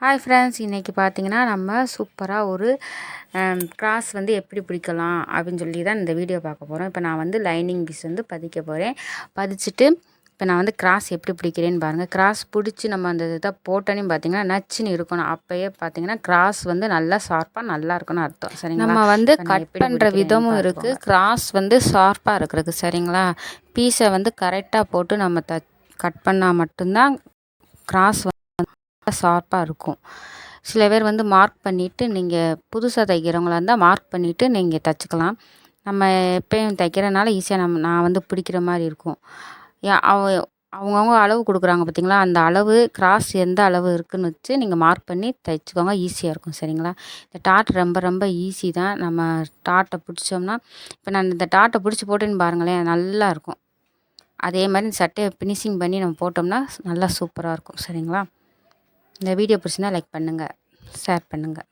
Hi friends இன்றைக்கி பார்த்தீங்கன்னா நம்ம சூப்பராக ஒரு கிராஸ் வந்து எப்படி பிடிக்கலாம் அப்படின்னு சொல்லி தான் இந்த வீடியோ பார்க்க போகிறோம் இப்போ நான் வந்து லைனிங் பீஸ் வந்து பதிக்க போகிறேன் பதிச்சுட்டு இப்போ நான் வந்து கிராஸ் எப்படி பிடிக்கிறேன்னு பாருங்கள் கிராஸ் பிடிச்சி நம்ம அந்த இதை போட்டோன்னே பார்த்தீங்கன்னா நச்சுன்னு இருக்கணும். அப்போயே பார்த்தீங்கன்னா கிராஸ் வந்து நல்லா ஷார்ப்பாக நல்லா இருக்குன்னு அர்த்தம். சரிங்களா? நம்ம வந்து கட் பண்ணுற விதமும் இருக்குது கிராஸ் வந்து ஷார்ப்பாக இருக்கிறதுக்கு சரிங்களா? பீஸை வந்து கரெக்டாக போட்டு நம்ம த கட் பண்ணால் மட்டும்தான் கிராஸ் ஷார்ப்பாக இருக்கும். சில பேர் வந்து மார்க் பண்ணிவிட்டு நீங்கள் புதுசாக தைக்கிறவங்களா இருந்தால் மார்க் பண்ணிவிட்டு நீங்கள் தைச்சிக்கலாம். நம்ம எப்பயும் தைக்கிறனால ஈஸியாக நம்ம நான் வந்து பிடிக்கிற மாதிரி இருக்கும். யா- அவ அவங்கவுங்க அளவு கொடுக்குறாங்க பார்த்தீங்களா அந்த அளவு கிராஸ் எந்த அளவு இருக்குதுன்னு வச்சு நீங்கள் மார்க் பண்ணி தைச்சிக்கோங்க ஈஸியாக இருக்கும் சரிங்களா? இந்த டாட் ரொம்ப ரொம்ப ஈஸி தான். நம்ம டாட்டை பிடிச்சோம்னா இப்போ நான் இந்த டாட்டை பிடிச்சி போட்டேன்னு பாருங்களேன் நல்லா இருக்கும். அதே மாதிரி இந்த சட்டையை ஃபினிஷிங் பண்ணி நம்ம போட்டோம்னா நல்லா சூப்பராக இருக்கும் சரிங்களா? இந்த வீடியோ பிடிச்சிருந்தா லைக் பண்ணுங்கள் ஷேர் பண்ணுங்கள்